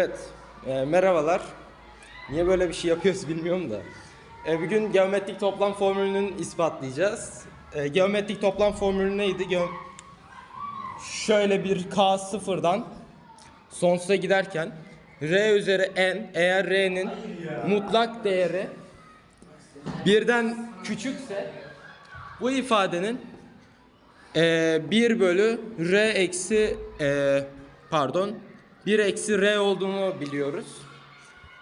Evet, e, merhabalar. Niye böyle bir şey yapıyoruz bilmiyorum da. E, bugün geometrik toplam formülünün ispatlayacağız. E, geometrik toplam formülü neydi? Geo- Şöyle bir k sıfırdan sonsuza giderken r üzeri n eğer r'nin mutlak değeri birden küçükse bu ifadenin e, 1 bölü r eksi e, pardon 1 eksi r olduğunu biliyoruz.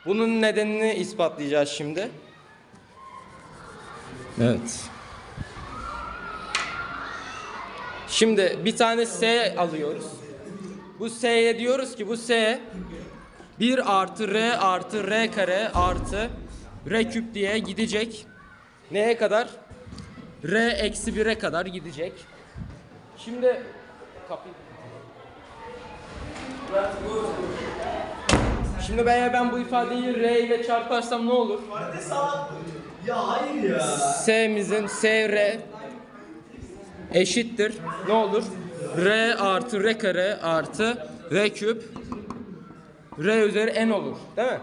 Bunun nedenini ispatlayacağız şimdi. Evet. Şimdi bir tane s alıyoruz. Bu s'ye diyoruz ki bu s 1 artı r artı r kare artı r küp diye gidecek. Neye kadar? r eksi 1'e kadar gidecek. Şimdi kapıyı Şimdi ben ben bu ifadeyi r ile çarparsam ne olur? Ya hayır ya. S'mizin SR eşittir. Ne olur? R artı R kare artı R küp R üzeri N olur. Değil mi?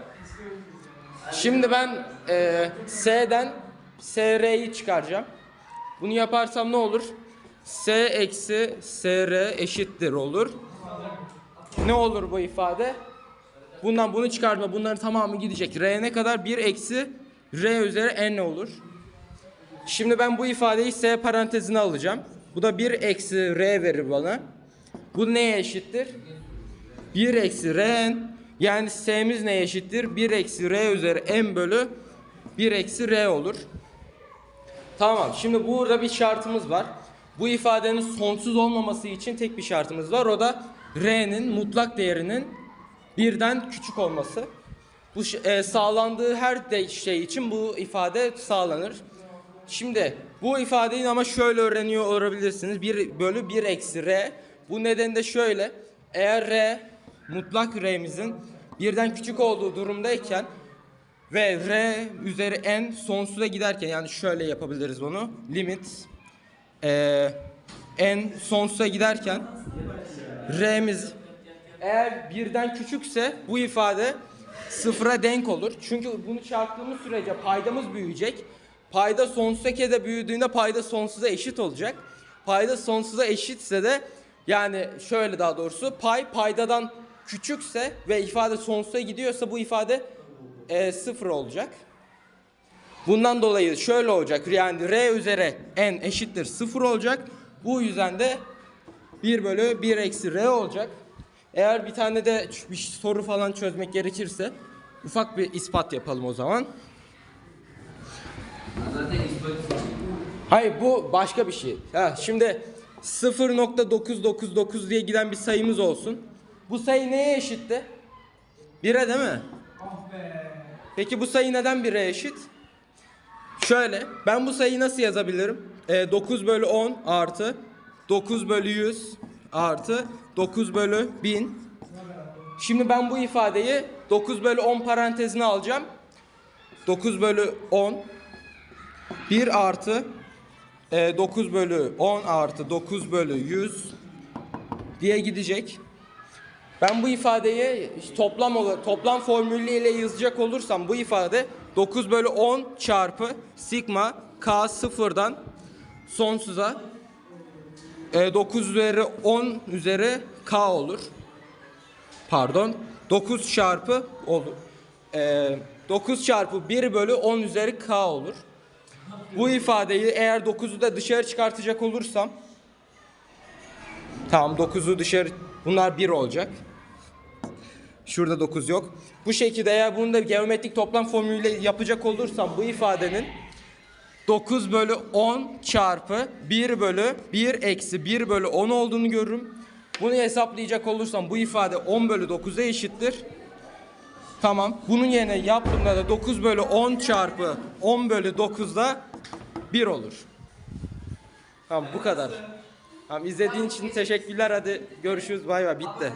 Şimdi ben e, S'den SR'yi çıkaracağım. Bunu yaparsam ne olur? S eksi SR eşittir olur. Ne olur bu ifade? Bundan bunu çıkartma. Bunların tamamı gidecek. R ne kadar? 1 eksi R üzeri N olur. Şimdi ben bu ifadeyi S parantezine alacağım. Bu da 1 eksi R verir bana. Bu neye eşittir? 1 eksi R yani S'miz neye eşittir? 1 eksi R üzeri N bölü 1 eksi R olur. Tamam şimdi burada bir şartımız var. Bu ifadenin sonsuz olmaması için tek bir şartımız var. O da R'nin mutlak değerinin birden küçük olması. Bu e, sağlandığı her de şey için bu ifade sağlanır. Şimdi bu ifadeyi ama şöyle öğreniyor olabilirsiniz. 1 bölü 1 eksi r. Bu neden de şöyle. Eğer r mutlak r'mizin birden küçük olduğu durumdayken ve r üzeri n sonsuza giderken yani şöyle yapabiliriz bunu. Limit e, n sonsuza giderken r'miz eğer birden küçükse bu ifade sıfıra denk olur. Çünkü bunu çarptığımız sürece paydamız büyüyecek. Payda sonsuza kere büyüdüğünde payda sonsuza eşit olacak. Payda sonsuza eşitse de yani şöyle daha doğrusu pay paydadan küçükse ve ifade sonsuza gidiyorsa bu ifade e, sıfır olacak. Bundan dolayı şöyle olacak yani r üzeri n eşittir sıfır olacak. Bu yüzden de 1 bölü 1 eksi r olacak. Eğer bir tane de bir soru falan çözmek gerekirse ufak bir ispat yapalım o zaman. Hayır bu başka bir şey. Ha, şimdi 0.999 diye giden bir sayımız olsun. Bu sayı neye eşitti? 1'e değil mi? Peki bu sayı neden 1'e eşit? Şöyle ben bu sayıyı nasıl yazabilirim? Ee, 9 bölü 10 artı 9 bölü 100 artı 9 bölü 1000. Şimdi ben bu ifadeyi 9 bölü 10 parantezine alacağım. 9 bölü 10 1 artı e, 9 bölü 10 artı 9 bölü 100 diye gidecek. Ben bu ifadeyi toplam toplam formülüyle yazacak olursam bu ifade 9 bölü 10 çarpı sigma k sıfırdan sonsuza e, 9 üzeri 10 üzeri k olur. Pardon 9 çarpı olur. E, 9 çarpı 1 bölü 10 üzeri k olur. Bu ifadeyi eğer 9'u da dışarı çıkartacak olursam Tamam 9'u dışarı bunlar 1 olacak. Şurada 9 yok. Bu şekilde eğer bunu da geometrik toplam formülüyle yapacak olursam bu ifadenin 9 bölü 10 çarpı 1 bölü 1 eksi 1 bölü 10 olduğunu görürüm. Bunu hesaplayacak olursam bu ifade 10 bölü 9'a eşittir. Tamam. Bunun yerine yaptığımda da 9 bölü 10 çarpı 10 bölü 9'da 1 olur. Tamam bu kadar. Tamam izlediğin için teşekkürler. Hadi görüşürüz. Bay bay. Bitti.